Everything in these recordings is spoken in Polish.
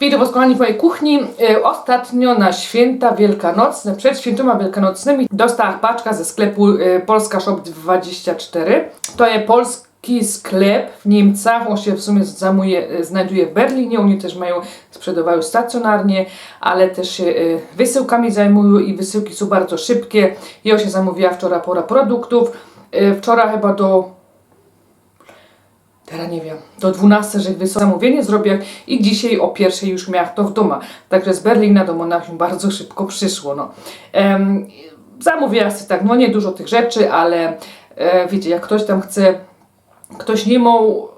Witam Was kochani w mojej kuchni. E, Ostatnio na święta wielkanocne, przed świętoma wielkanocnymi dostałam paczka ze sklepu e, Polska Shop 24. To jest polski sklep w Niemcach. On się w sumie zamuje, e, znajduje w Berlinie. Oni też mają, sprzedawają stacjonarnie, ale też się wysyłkami zajmują i wysyłki są bardzo szybkie. Ja się zamówiła wczoraj pora produktów. Wczoraj chyba do Teraz nie wiem. Do 12, że wysoko zamówienie zrobię i dzisiaj o pierwszej już miałam to w domu. Także z Berlina do Monachium bardzo szybko przyszło. No. Um, zamówiłam sobie tak, no nie dużo tych rzeczy, ale e, wiecie, jak ktoś tam chce, ktoś nie mógł,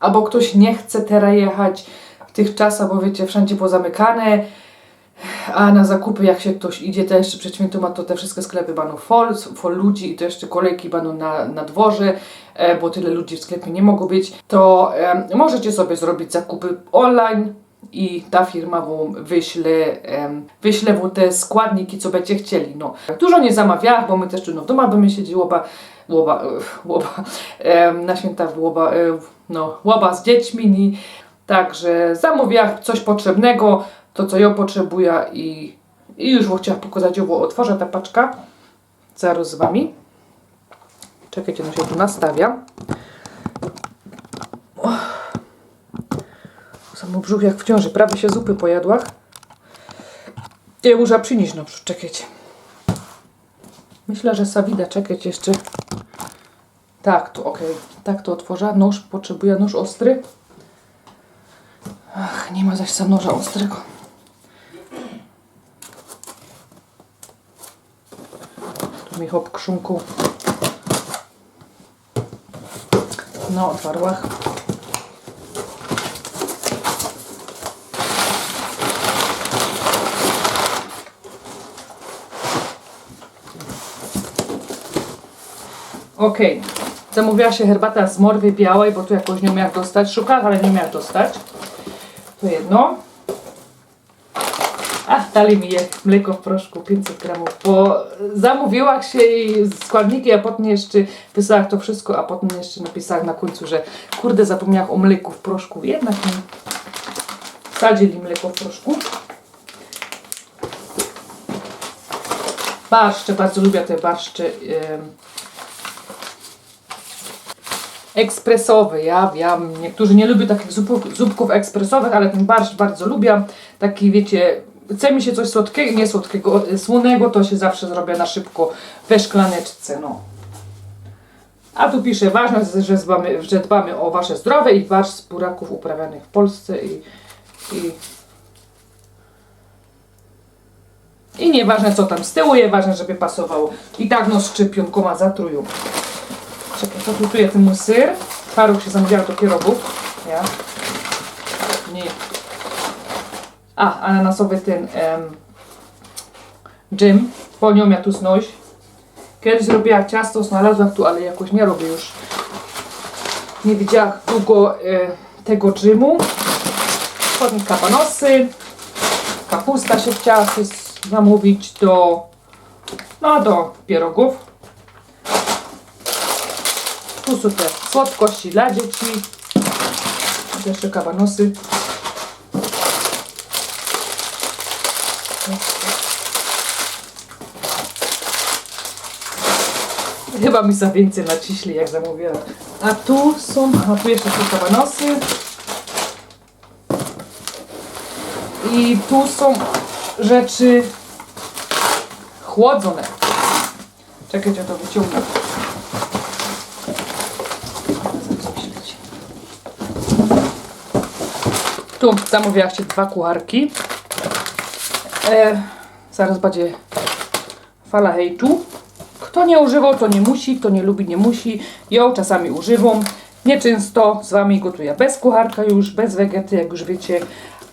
albo ktoś nie chce teraz jechać w tych czasach, bo wiecie, wszędzie pozamykane, a na zakupy jak się ktoś idzie, to jeszcze przed świętoma, to te wszystkie sklepy będą full, full ludzi i to jeszcze kolejki będą na, na dworze, e, bo tyle ludzi w sklepie nie mogło być, to e, możecie sobie zrobić zakupy online i ta firma wam wyśle, wyśle wam te składniki, co będziecie chcieli. No. Dużo nie zamawiałam, bo my też no, w domu bymy siedzieli, łoba, łoba, łoba na święta łoba, e, no, łoba z dziećmi. Także zamówiłam coś potrzebnego, to co ja potrzebuję i, i już wam chciałam pokazać, ją otworzę ta paczka zaraz z wami. Czekajcie, no się tu nastawia. Samo brzuch jak w ciąży, prawie się zupy pojadła. Ja muszę przynieść no czekajcie. Myślę, że Sawida, czekajcie jeszcze. Tak, tu okej. Tak to otworzę. Nóż, potrzebuję nóż ostry. Ach, nie ma zaś za noża ostrego. Mi hop krzunku. No, otwarłach. Okej. Zamówiła się herbata z morwy białej, bo tu jakoś nie umiałam dostać. Szukałam, ale nie umiałam dostać. To jedno. A, dali mi je mleko w proszku 500 gramów, bo zamówiła się jej składniki, a potem jeszcze wysłała to wszystko, a potem jeszcze napisała na końcu, że kurde zapomniałam o mleku w proszku. Jednak mi wsadzili mleko w proszku. Barszcze, bardzo lubię te barszcze. ekspresowy. Ja wiem, niektórzy nie lubią takich zupków ekspresowych, ale ten barszcz bardzo lubię. Taki, wiecie, chce mi się coś słodkiego, nie słodkiego, słonego, to się zawsze zrobię na szybko we szklaneczce, no. A tu pisze, ważne, że dbamy, że dbamy o Wasze zdrowie i barszcz z buraków uprawianych w Polsce i, i i nieważne co tam z tyłu, jest ważne, żeby pasowało. I tak no szczypionkoma zatrują. Czekaj, to gotuję ten mój syr. Paru się zamówiła do pierogów. Ja. Nie. A, ananasowy ten em, dżem. Po nią ja tu znoś. Kiedyś zrobiła ciasto, znalazłam tu, ale jakoś nie robię już. Nie widziałam długo e, tego dżemu. Potem kabanosy. Kapusta się chciała zamówić do, no do pierogów. Tu są te słodkości dla dzieci. Jeszcze kabanosy. Chyba mi za więcej naciśli, jak zamówiłam. A tu są, a tu jeszcze są kabanosy. I tu są rzeczy chłodzone. Czekajcie, to wyciągnę. Tu zamówiłam się dwa kucharki. E, zaraz będzie fala hejtu. Kto nie używał, to nie musi, kto nie lubi, nie musi. Ja czasami używam. Nieczęsto z Wami gotuję bez kucharka już, bez wegety, jak już wiecie,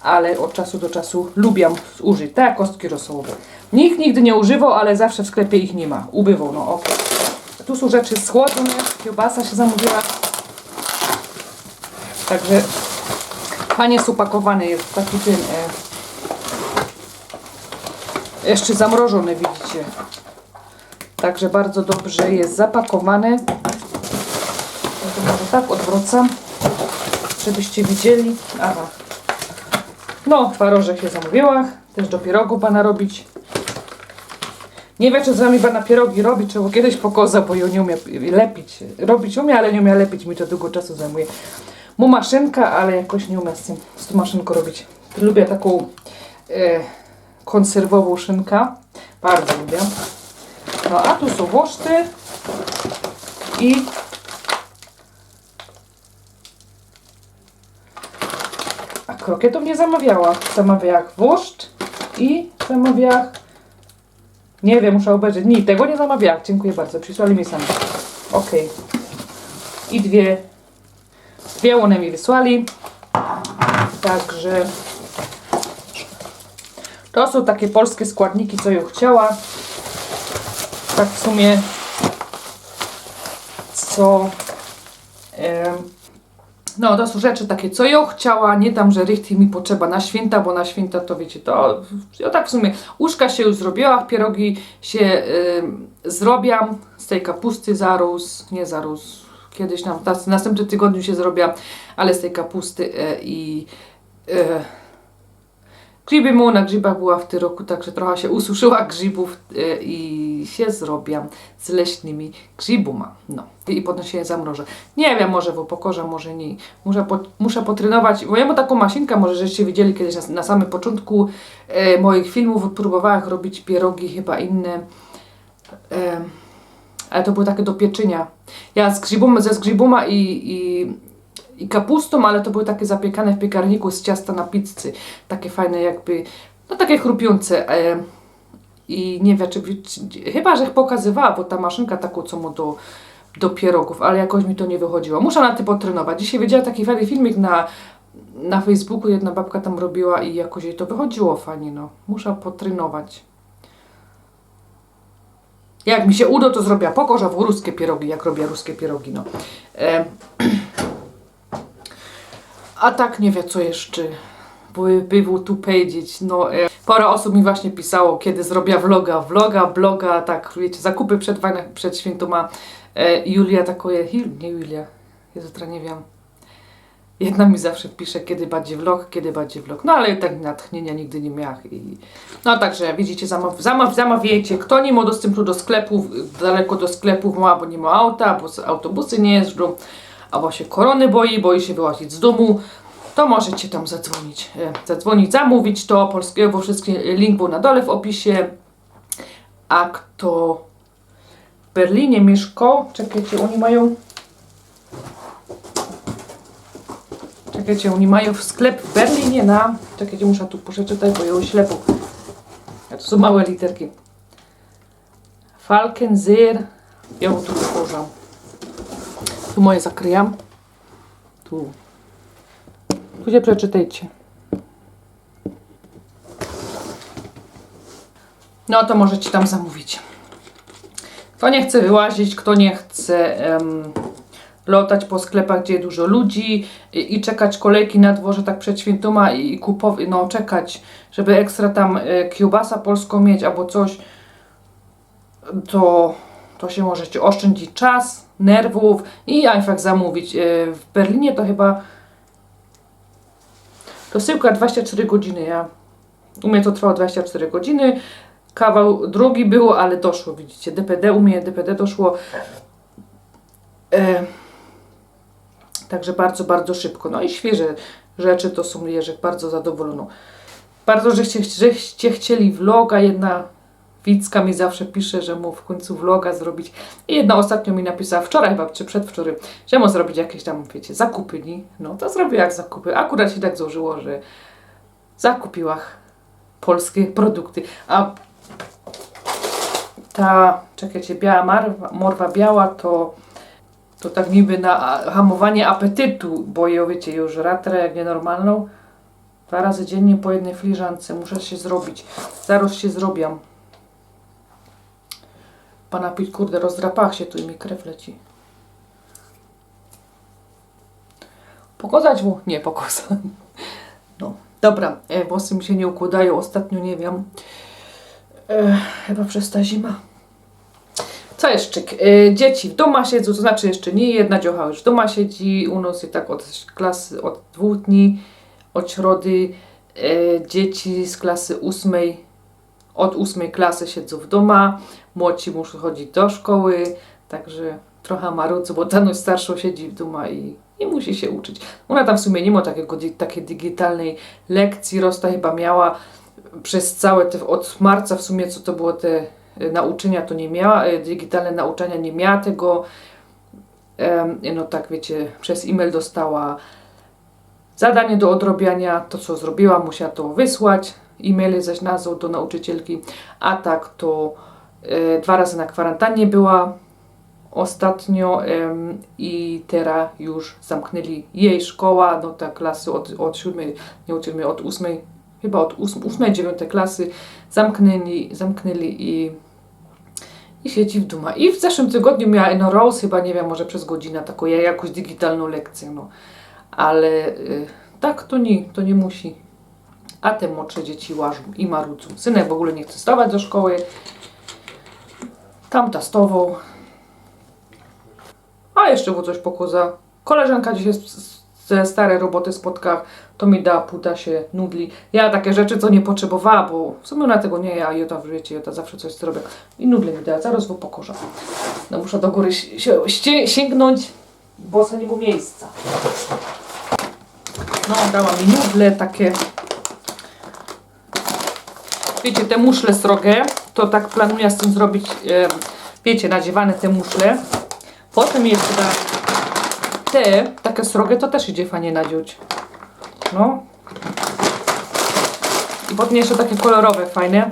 ale od czasu do czasu lubię użyć. Tak kostki rosołowe. Nikt nigdy nie używał, ale zawsze w sklepie ich nie ma. Ubywał, no ok. Tu są rzeczy schłodzone, kiełbasa się zamówiła. Także Panie jest upakowany, jest taki ten. E, jeszcze zamrożony, widzicie. Także bardzo dobrze jest zapakowany. To może tak odwracam, żebyście widzieli. Aha. No, twarożek się zamówiła. Też do pierogów pana robić. Nie wiem, czy z pana pierogi robić, czy kiedyś pokoza, bo ją nie umie lepić. Robić umie, ale nie umie lepić, mi to długo czasu zajmuje. Mu maszynka, ale jakoś nie umie z, tym, z tą maszynką robić. Lubię taką e, konserwową szynkę. Bardzo lubię. No, a tu są woszty i a krokietów nie zamawiała. Zamawiała włoszcz i zamawiała nie wiem, muszę obejrzeć. Nie, tego nie zamawiałam. Dziękuję bardzo. Przysłali mi sami. Ok. I dwie. Dwie one mi wysłali. Także to są takie polskie składniki, co ją chciała. Tak w sumie co no, to są rzeczy takie, co ją chciała, nie tam, że richtig mi potrzeba na święta, bo na święta to wiecie, to ja tak w sumie łóżka się już zrobiła, pierogi się y, zrobiam z tej kapusty zarósł, nie zarósł, kiedyś nam, w następnym tygodniu się zrobię, ale z tej kapusty y, i y, Grzyby mu na grzybach była w tym roku, także trochę się ususzyła grzybów y, i się zrobię z leśnymi grzybuma. No i potem się zamrożę. Nie wiem, może w pokorze, może nie. Muszę, po, muszę potrenować, bo ja mam taką maszynkę, może żeście widzieli kiedyś na, na samym początku e, moich filmów, próbowałam robić pierogi chyba inne. E, ale to były takie do pieczenia. Ja z grzybuma, ze zgrzybuma i, i, i kapustą, ale to były takie zapiekane w piekarniku z ciasta na pizzy. Takie fajne jakby, no takie chrupiące. E, I nie wiem, czy, czy chyba, że pokazywała, bo ta maszynka taką, co mu do, do pierogów, ale jakoś mi to nie wychodziło. Muszę na tym potrenować. Dzisiaj widziałam taki fajny filmik na, na Facebooku, jedna babka tam robiła i jakoś jej to wychodziło fajnie, no. Muszę potrenować. Jak mi się uda, to zrobię pokorzowo ruskie pierogi, jak robię ruskie pierogi, no. E, a tak nie wie co jeszcze by było tu powiedzieć. No, e, parę osób mi właśnie pisało, kiedy zrobię vloga, vloga, bloga, tak wiecie, zakupy przed, przed świętoma. E, Julia takoje, nie Julia, Jezu, nie wiem. Jedna mi zawsze pisze, kiedy będzie vlog, kiedy będzie vlog. No ale tak natchnienia nigdy nie miałam. I... No także widzicie, zamaw, zamaw, zamawiajcie. Kto nie ma dostępu do sklepów, daleko do sklepów ma, bo nie ma auta, bo autobusy nie jeżdżą, albo się korony boi, boi się wyłazić z domu, to możecie tam zadzwonić. E, zadzwonić, zamówić to polskiego, wszystkie link był na dole w opisie. A kto w Berlinie mieszkał, czekajcie, oni mają Czekajcie, oni mają w sklep w Berlinie na... Czekajcie, muszę tu przeczytać, bo ją ślepo. A to są małe literki. Falkenseer. Ja tu otworzę. Tu moje zakryjam. Tu. Tu się przeczytajcie. No to możecie tam zamówić. Kto nie chce wyłazić, kto nie chce em, lotać po sklepach, gdzie dużo ludzi i, i czekać kolejki na dworze tak przed świętoma i, i kupować, no czekać, żeby ekstra tam e, kiełbasa polską mieć albo coś, to, to się możecie oszczędzić czas, nerwów i einfach zamówić. E, w Berlinie to chyba Dosyłka 24 godziny. Ja, u mnie to trwało 24 godziny. Kawał drugi było, ale doszło, widzicie. DPD, u mnie DPD doszło. E, także bardzo, bardzo szybko. No i świeże rzeczy to są Jerzek bardzo zadowoloną. Bardzo, żeście, żeście chcieli vloga. Jedna Widzka mi zawsze pisze, że mu w końcu vloga zrobić. I jedna ostatnio mi napisała wczoraj chyba, czy przedwczoraj, że mu zrobić jakieś tam, wiecie, zakupy. Nie? No to zrobię jak zakupy. Akurat się tak złożyło, że zakupiła polskie produkty. A ta, czekajcie, biała marwa, morwa biała to to tak niby na hamowanie apetytu, bo ją wiecie, już ratrę jak nienormalną. Dwa razy dziennie po jednej filiżance. Muszę się zrobić. Zaraz się zrobię. Pana pić, kurde, rozdrapach się tu i mi krew leci. Pokazać mu? Nie, pokazać. No, dobra, e, włosy mi się nie układają, ostatnio nie wiem. E, chyba przez ta zima. Co jeszcze? E, dzieci w domu siedzą, to znaczy jeszcze nie jedna dziocha już w domu siedzi, u nas jest tak od klasy, od dwóch dni, od środy. E, dzieci z klasy ósmej, od ósmej klasy siedzą w domu, młodsi muszą chodzić do szkoły, także trochę marudzą, bo ta starsza siedzi w domu i, i musi się uczyć. Ona tam w sumie nie ma takiego, takiej digitalnej lekcji, Rosta chyba miała przez całe te, od marca w sumie, co to było te e, nauczenia, to nie miała, e, digitalne nauczania nie miała tego, no tak wiecie, przez e-mail dostała zadanie do odrobienia, to co zrobiła, musiała to wysłać, e-maily zaś nazwał do nauczycielki, a tak to e, dwa razy na kwarantannie była ostatnio em, i teraz już zamknęli jej szkoła, no ta klasy od, od siódmej, nie od siódmej, od ósmej, chyba od ósm- ósmej, dziewiątej klasy zamknęli, zamknęli i i siedzi w duma. I w zeszłym tygodniu miała Eno Rose, chyba nie wiem, może przez godzinę taką ja- jakąś digitalną lekcję, no. Ale y, tak to nie, to nie musi. A te młodsze dzieci łażą i marudzą. Synek w ogóle nie chce stawać do szkoły. Tamta stował. A jeszcze było coś pokoza. Koleżanka dzisiaj ze starej roboty spotkała, to mi da puda się nudli. Ja takie rzeczy, co nie potrzebowała, bo w sumie ona tego nie ja, Jota w życiu, Jota zawsze coś zrobię. I nudle mi da, zaraz go pokorza. No muszę do góry si- się, sięgnąć, bo sobie nie było miejsca. No, dała mi nudle takie. Wiecie, te muszle srogie, to tak planuję z tym zrobić, e, wiecie, nadziewane te muszle. Potem jeszcze te, takie srogie, to też idzie fajnie nadziać. No. I potem jeszcze takie kolorowe, fajne.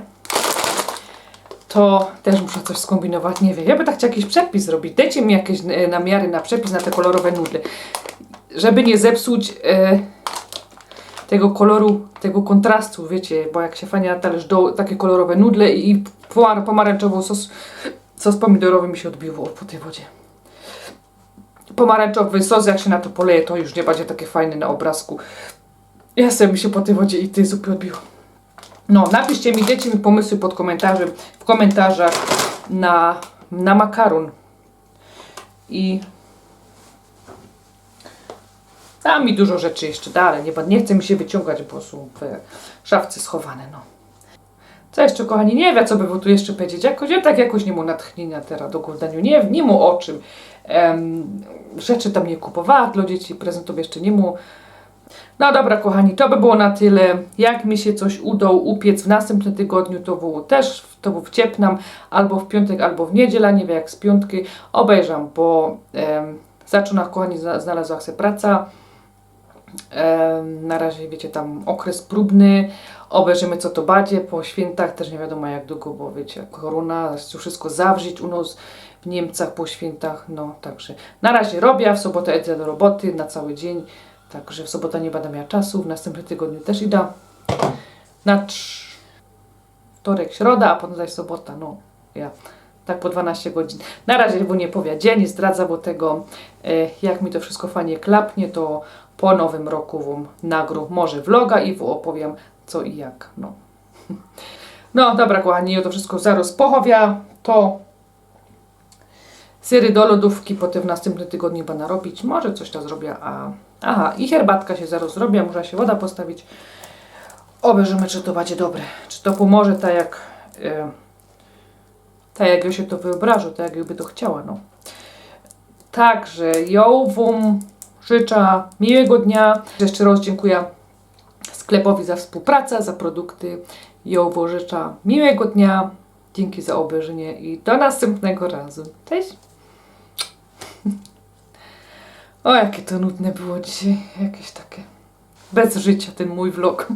To też muszę coś skombinować, nie wiem. Ja by tak jakiś przepis zrobić. Dajcie mi jakieś e, namiary na przepis na te kolorowe nudle. Żeby nie zepsuć e, tego koloru, tego kontrastu, wiecie, bo jak się fajnie na talerz do takie kolorowe nudle i pomar pomarańczową sos, sos pomidorowy mi się odbiło po tej wodzie pomarańczowy sos, jak się na to poleje, to już nie będzie takie fajne na obrazku. Ja sobie mi się po tej wodzie i tej zupy odbiło. No, napiszcie mi, dajcie mi pomysły pod komentarzem, w komentarzach na, na makaron. I da mi dużo rzeczy jeszcze dalej. Nie, nie chce mi się wyciągać, bo są w szafce schowane, no. Co jeszcze, kochani, nie wiem, co by było tu jeszcze powiedzieć. Jakoś, ja tak jakoś nie mu natchnienia teraz do oglądania. Nie, nie mu o czym. Em, rzeczy tam nie kupowała dla dzieci, prezentów jeszcze nie mu. No dobra, kochani, to by było na tyle. Jak mi się coś udało upiec w następnym tygodniu, to było też, to był wciepnam, albo w piątek, albo w niedzielę, nie wiem jak z piątki. Obejrzam, bo em, zaczyna, kochani, zna- znalazła się praca. Na razie, wiecie, tam okres próbny. Obejrzymy, co to będzie po świętach. Też nie wiadomo, jak długo, bo wiecie, korona, chce wszystko zawrzeć u nas w Niemcach po świętach. No, także na razie robię. W sobotę idę do roboty na cały dzień. Także w sobotę nie będę miała czasu. W następnym tygodniu też idę. Na trz... wtorek, środa, a potem zaś sobota. No, ja. Tak po 12 godzin. Na razie bo nie powie dzień, nie zdradza, bo tego, e, jak mi to wszystko fajnie klapnie, to po nowym roku wam nagru może vloga i wam opowiem co i jak. No, no dobra kochani, ja to wszystko zaraz pochowia, to syry do lodówki, potem w następnym tygodniu będę robić, może coś tam zrobię, a aha, i herbatka się zaraz zrobi, a muszę się woda postawić. Obejrzymy, czy to będzie dobre, czy to pomoże tak jak e, tak jak ja się to wyobrażę, tak jakby to chciała, no. Także ja wam życzę miłego dnia. Jeszcze raz dziękuję sklepowi za współpracę, za produkty. Wam życzę miłego dnia. Dzięki za obejrzenie i do następnego razu. Cześć! O, jakie to nudne było dzisiaj. Jakieś takie bez życia ten mój vlog.